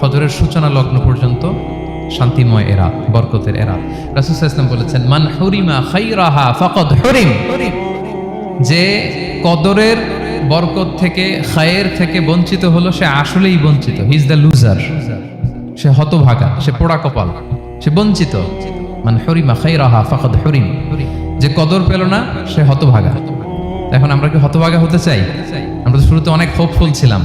ফজরের সূচনা লগ্ন পর্যন্ত শান্তিময় এরা, বরকতের এরা। রাসুল ইসলাম বলেছেন, মান হরিমা খাইরাহা ফাকদ হরিম। যে কদরের বরকত থেকে, খায়ের থেকে বঞ্চিত হলো, সে আসলেই বঞ্চিত। হি ইজ দ্য লুজার সে হতভাগা, সে পোড়া কপাল, সে বঞ্চিত। মানে হরিমা খাইরাহা ফাকাদ হরিম। যে কদর পেল না, সে হতভাগা। এখন আমরা কি হতভাগা হতে চাই? আমরা তো শুরুতে অনেক হোপফুল ছিলাম।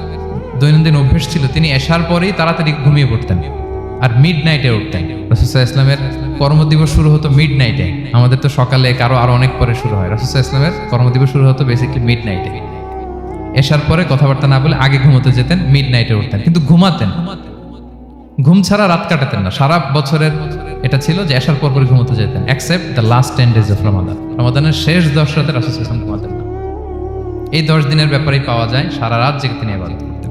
দৈনন্দিন অভ্যেস ছিল, তিনি এসার পরেই তাড়াতাড়ি ঘুমিয়ে পড়তেন আর মিড নাইটে উঠতেন রসুসা ইসলামের কর্মদিবস শুরু হতো মিড নাইটে আমাদের তো সকালে কারও আরও অনেক পরে শুরু হয়। রসুসা ইসলামের কর্মদিবস শুরু হতো বেসিক্যালি মিড নাইটে এসার পরে কথাবার্তা না বলে আগে ঘুমোতে যেতেন মিড নাইটে উঠতেন, কিন্তু ঘুমাতেন। ঘুম ছাড়া রাত কাটাতেন না। সারা বছরের এটা ছিল যে এসার পর পরে ঘুমোতে যেতেন except the last ten days of Ramadan রমাদানের শেষ দশ রাতে রাসুল ইসলাম ঘুমাতেন না। এই দশ দিনের ব্যাপারেই পাওয়া যায় সারা রাত জেগে তিনি আবাদত করতেন।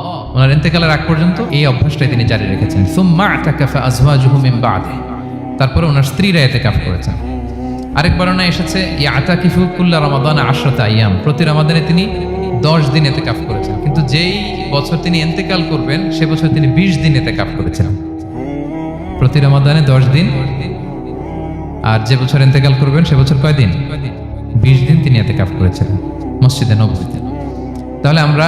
ওনার ইন্তেকালের আগ পর্যন্ত এই অভ্যাসটাই তিনি জারি রেখেছেন। সুম্মা আতাকাফা আজওয়াজুহু মিন বাদে। তারপরে ওনার স্ত্রীরা এতেকাফ করেছেন। আরেক বর্ণনা এসেছে ইয়া আতাকিফু কুল্লা রমাদান আশরাতা আইয়াম। প্রতি রমাদানে তিনি দশ দিন এতেকাফ করেছেন। কিন্তু যেই বছর তিনি ইন্তেকাল করবেন, সে বছর তিনি বিশ দিন এতেকাফ করেছিলেন প্রতি রমাদানে দশ দিন। আর যে বছর ইন্তেকাল করবেন, সে বছর কয় দিন? বিশ দিন তিনি এতে কাপ করেছিলেন মসজিদে নবীতে তাহলে আমরা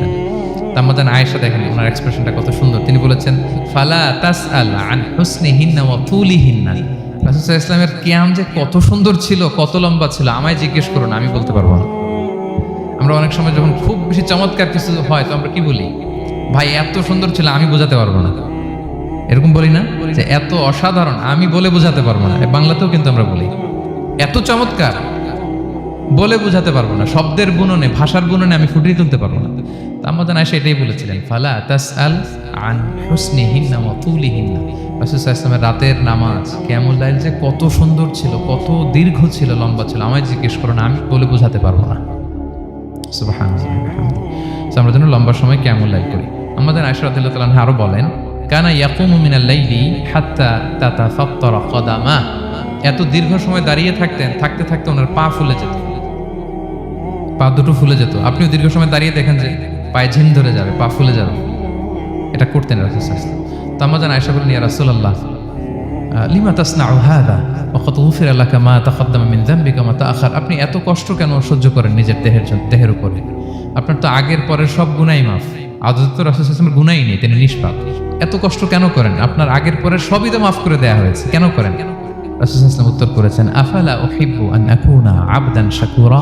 আম্মাজান আয়েশা দেখেন, ওনার এক্সপ্রেশনটা কত সুন্দর। তিনি বলেছেন, ফালা তাস আল আন হুসনি হিন্না ও তুলি হিন্না রাসুসাহ ইসলামের কিয়াম যে কত সুন্দর ছিল, কত লম্বা ছিল, আমায় জিজ্ঞেস করুন আমি বলতে পারব না। আমরা অনেক সময় যখন খুব বেশি চমৎকার কিছু হয়, তো আমরা কি বলি? ভাই, এত সুন্দর ছিল, আমি বোঝাতে পারব না। এরকম বলি না যে, এত অসাধারণ, আমি বলে বোঝাতে পারব না। বাংলাতেও কিন্তু আমরা বলি, এত চমৎকার, বলে বোঝাতে পারব না। শব্দের বুননে, ভাষার বুননে আমি ফুটিয়ে তুলতে পারব না। আমাদের আয়সা এটাই বলেছিলেন, ফালা তাস আল আন হুসনি হিন্না মতুলি হিন্না ইসলামের রাতের নামাজ কেমন লাইল যে কত সুন্দর ছিল, কত দীর্ঘ ছিল, লম্বা ছিল, আমায় জিজ্ঞেস করো না, আমি বলে বোঝাতে পারব না। আমরা যেন লম্বা সময় কেমন লাইল করি। আমাদের আয়সা রাদিয়াল্লাহু তাআলা আনহা আরও বলেন, কানা ইয়াকুমু মিনাল লাইলি হাত্তা তাতাফাত্তারা কদামা। এত দীর্ঘ সময় দাঁড়িয়ে থাকতেন, থাকতে থাকতে ওনার পা ফুলে যেত। পা দুটো ফুলে যেত। আপনিও দীর্ঘ সময় দাঁড়িয়ে দেখেন যে পায়ে ঝিম ধরে যাবে, পা ফুলে যাবে। এটা করতেন রাসূল। তো আমাদের আয়সা বলেন, ইয়া রাসূলুল্লাহ লিমা তাসনাউ হাদা? ওয়াকাদ গুফিরা লাকা মা তাকদ্দামা মিন যামবিকা মা তাআখার আপনি এত কষ্ট কেন সহ্য করেন নিজের দেহের জন্য দেহের উপরে? আপনার তো আগের পরের সব গুনাই মাফ। আদত রাসূল সাল্লাল্লাহু গুনাই নেই, তিনি নিষ্পাপ। এত কষ্ট কেন করেন? আপনার আগের পরের সবই তো মাফ করে দেয়া হয়েছে, কেন করেন? রাসূল সাল্লাল্লাহু উত্তর করেছেন, আফালা উহিব্বু আন আকুনা আবদান শাকুরা?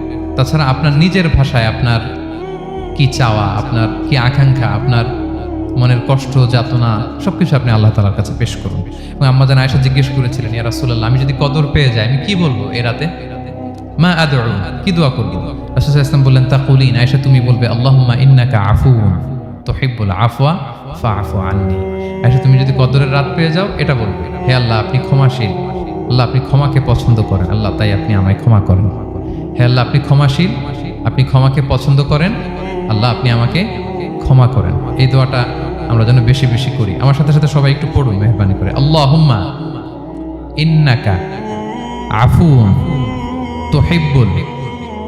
তাছাড়া আপনার নিজের ভাষায় আপনার কি চাওয়া, আপনার কি আকাঙ্ক্ষা, আপনার মনের কষ্ট, যাতনা, সবকিছু আপনি আল্লাহ তালার কাছে পেশ করুন। এবং আম্মা জান আয়সা জিজ্ঞেস করেছিলেন, ইয়া রাসূলুল্লাহ, আমি যদি কদর পেয়ে যাই, আমি কি বলব এ রাতে? মা আদউ, কি দোয়া করব? রাসূল ওয়াসাল্লাম বললেন, তাকুলিন, আয়েশা তুমি বলবে, আল্লাহুম্মা ইন্নাকা আফুউন তুহিব্বুল আফওয়া ফাআফু আননি। আয়েশা, তুমি যদি কদরের রাত পেয়ে যাও, এটা বলবে, হে আল্লাহ আপনি ক্ষমাশীল, আল্লাহ আপনি ক্ষমাকে পছন্দ করেন, আল্লাহ তাই আপনি আমায় ক্ষমা করেন। হে আল্লাহ, আপনি ক্ষমাশীল। আপনি ক্ষমাকে পছন্দ করেন। আল্লাহ, আপনি আমাকে ক্ষমা করেন। এই দোয়াটা আমরা যেন বেশি বেশি করি। আমার সাথে সাথে সবাই একটু পড়ুন, মেহরবানি করে। আল্লাহুম্মা ইন্নাকা আফুন তুহিব্বুল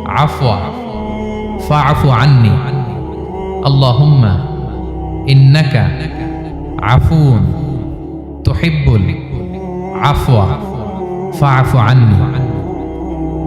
আফওয়া ফাআফু আন্নি। আল্লাহুম্মা ইন্নাকা আফুন তুহিব্বুল আফওয়া ফাআফু আন্নি।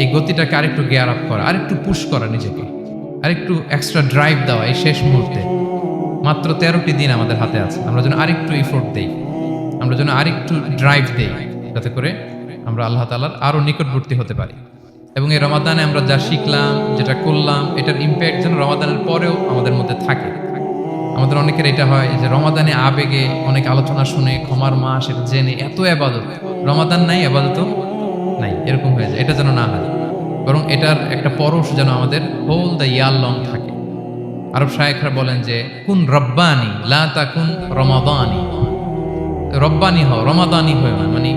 এই গতিটাকে আরেকটু গেয়ার আপ করা, আরেকটু পুশ করা নিজেকে। আরেকটু এক্সট্রা ড্রাইভ দেওয়া এই শেষ মুহূর্তে। মাত্র তেরোটি দিন আমাদের হাতে আছে। আমরা যেন আরেকটু ইফোর্ট দেই। আমরা যেন আরেকটু ড্রাইভ দেই। যাতে করে আমরা আল্লাহ তালার আরও নিকটবর্তী হতে পারি। এবং এই রমাদানে আমরা যা শিখলাম, যেটা করলাম, এটার ইম্প্যাক্ট যেন রমাদানের পরেও আমাদের মধ্যে থাকে। আমাদের অনেকের এটা হয় যে রমাদানে আবেগে অনেক আলোচনা শুনে, ক্ষমার মাস, এটা জেনে এত আবাদত। রমাদান নাই আবাদত। নাই, এরকম হয়ে যায়। এটা যেন না হয়। বরং এটার একটা পরশ যেন আমাদের হোল দ্য ইয়ার লং থাকে। আরব শায়েখরা বলেন যে, কুন রব্বানি, লা তা কুন রমাদানি রব্বানি হও, রমাদানি হয়ে না মানে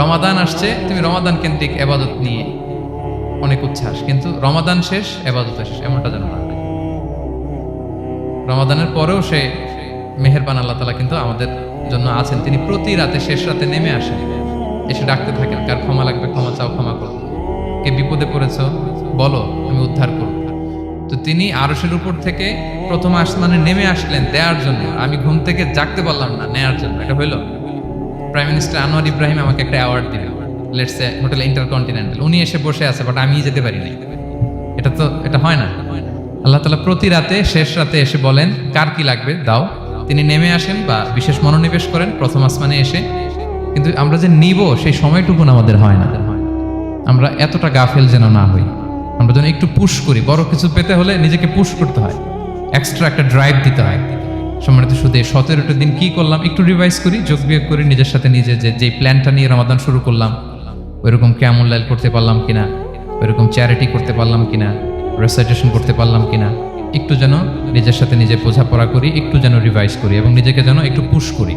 রমাদান আসছে, তুমি রমাদান কেন্দ্রিক এবাদত নিয়ে অনেক উচ্ছ্বাস, কিন্তু রমাদান শেষ, এবাদত শেষ, এমনটা যেন না রমাদানের পরেও সে মেহেরবান আল্লাহ তালা কিন্তু আমাদের জন্য আছেন। তিনি প্রতি রাতে শেষ রাতে নেমে আসেন। এসে ডাকতে থাকেন কার ক্ষমা লাগবে? ক্ষমা চাও, ক্ষমা করো। কে বিপদে পড়েছ? বলো, আমি উদ্ধার করব। তো তিনি আরশের উপর থেকে প্রথম আসমানে নেমে আসলেন দেওয়ার জন্য। আমি ঘুম থেকে জাগতে পারলাম না নেয়ার জন্য। এটা হইল। প্রাইম মিনিস্টার আনোয়ার ইব্রাহিম আমাকে একটা অ্যাওয়ার্ড দিলেন। লেটস হোটেল ইন্টারকন্টিনেন্টাল উনি এসে বসে আছে বাট আমি যেতে পারি নাই। এটা তো, এটা হয় না। আল্লাহ তালা প্রতি রাতে, শেষ রাতে এসে বলেন, কার কি লাগবে? দাও। তিনি নেমে আসেন বা বিশেষ মনোনিবেশ করেন, প্রথম আসমানে এসে কিন্তু আমরা যে নিব সেই সময়টুকুন আমাদের হয় না। আমরা এতটা গাফেল যেন না হই। আমরা যেন একটু পুশ করি। বড় কিছু পেতে হলে নিজেকে পুশ করতে হয়। এক্সট্রা একটা ড্রাইভ দিতে হয়। সম্মানিত শুধু সতেরোটা দিন কি করলাম? একটু রিভাইজ করি, যোগ বিয়োগ করি, নিজের সাথে নিজে যে যে প্ল্যানটা নিয়ে রমাদান শুরু করলাম, ওইরকম কেমন লাইল করতে পারলাম কিনা? ওইরকম চ্যারিটি করতে পারলাম কিনা? রেসাইটেশন করতে পারলাম কিনা? একটু যেন নিজের সাথে নিজে বোঝাপড়া করি, একটু যেন রিভাইজ করি এবং নিজেকে যেন একটু পুশ করি।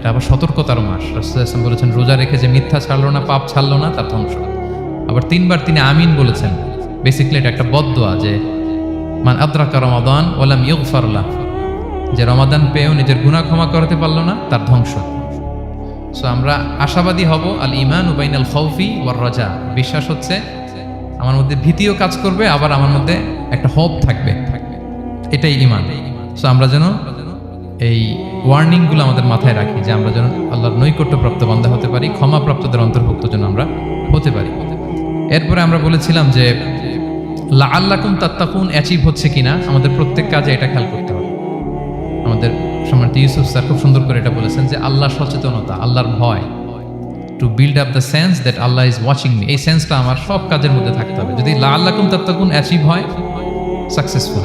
এটা আবার সতর্কতার মাস। রাসুল বলেছেন, রোজা রেখে যে মিথ্যা ছাড়লো না, পাপ ছাড়লো না, তার ধ্বংস। আবার তিনবার তিনি আমিন বলেছেন। বেসিক্যালি এটা একটা বদোয়া যে, মান আদ্রাকা রমাদান ওলাম ইউগফারলা যে রমাদান পেয়েও নিজের গুনাহ ক্ষমা করাতে পারল না, তার ধ্বংস। সো আমরা আশাবাদী হব, আল ইমান উবাইন আল খৌফি ওয়ার রাজা। বিশ্বাস হচ্ছে, আমার মধ্যে ভীতিও কাজ করবে, আবার আমার মধ্যে একটা হোপ থাকবে। এটাই ইমান সো আমরা যেন এই ওয়ার্নিংগুলো আমাদের মাথায় রাখি যে আমরা যেন আল্লাহর নৈকট্যপ্রাপ্ত বান্ধা হতে পারি, ক্ষমাপ্রাপ্তদের অন্তর্ভুক্ত যেন আমরা হতে পারি। এরপরে আমরা বলেছিলাম যে লা আল্লাকুম তাত্তাকুন অ্যাচিভ হচ্ছে কিনা, আমাদের প্রত্যেক কাজে এটা খেয়াল করতে হবে। আমাদের সম্রাট ইউসুফ স্যার খুব সুন্দর করে এটা বলেছেন যে আল্লাহ সচেতনতা, আল্লাহর ভয় to build up the sense that Allah is watching me এই সেন্সটা আমার সব কাজের মধ্যে থাকতে হবে। যদি লা আল্লাকুম তাত্তাকুন অ্যাচিভ হয় সাকসেসফুল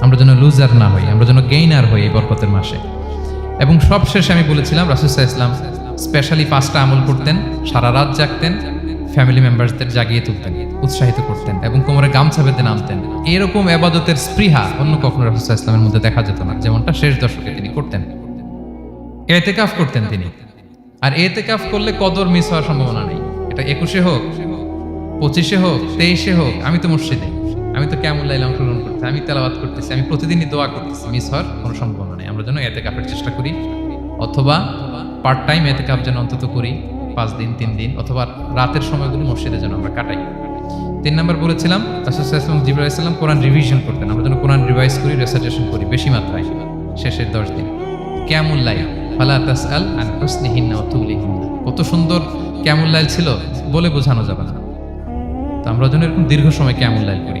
আমরা যেন লুজার না হই, আমরা যেন গেইনার হই এই বরকতের মাসে। এবং সব শেষে আমি বলেছিলাম রাসুসাহ ইসলাম স্পেশালি পাঁচটা আমল করতেন, সারা রাত জাগতেন ফ্যামিলি মেম্বারসদের জাগিয়ে তুলতেন, উৎসাহিত করতেন এবং কোমরে গামছা বেঁধে নামতেন। এরকম এবাদতের স্পৃহা অন্য কখনো রসুল্লাহ ইসলামের মধ্যে দেখা যেত না। যেমনটা শেষ দশকে তিনি করতেন। এতেকাফ করতেন তিনি। আর এতেকাফ করলে কদর মিস হওয়ার সম্ভাবনা নেই। এটা একুশে হোক, পঁচিশে হোক, তেইশে হোক, আমি তো মসজিদে। আমি তো কেমন লাইলে অংশগ্রহণ করতেছি আমি তেলাবাদ করতেছি, আমি প্রতিদিনই দোয়া করতেছি। মিস হওয়ার কোনো সম্ভাবনা নেই। আমরা যেন এতে কাপের চেষ্টা করি, অথবা পার্ট টাইম এতে কাপ যেন অন্তত করি, পাঁচ দিন, তিন দিন, অথবা রাতের সময়গুলো মসজিদে যেন আমরা কাটাই। তিন নম্বর বলেছিলাম রাসুসাল্লাম জিবরাহ ইসলাম কোরআন রিভিশন করতেন। আমরা যেন কোরআন রিভাইজ করি রেসার্টেশন করি, বেশি মাত্রায়, শেষের দশ দিন। কেমন লাইল? ফালা তাস আল আন হুসনিহিন্না কত সুন্দর কেমন লাইল ছিল, বলে বোঝানো যাবে না। তো আমরা যেন এরকম দীর্ঘ সময় কেমন লাইল করি।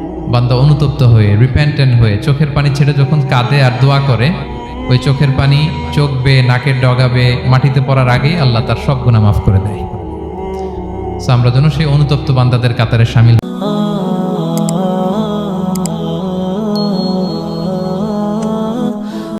বান্দা অনুতপ্ত হয়ে রিপেন্টেন্ট হয়ে, চোখের পানি ছেড়ে যখন কাঁদে আর দোয়া করে, ওই চোখের পানি চোখ বেয়ে নাকের ডগাবে, মাটিতে পড়ার আগেই আল্লাহ তার সব গুণা মাফ করে দেয়। আমরা যেন সেই অনুতপ্ত বান্দাদের কাতারে সামিল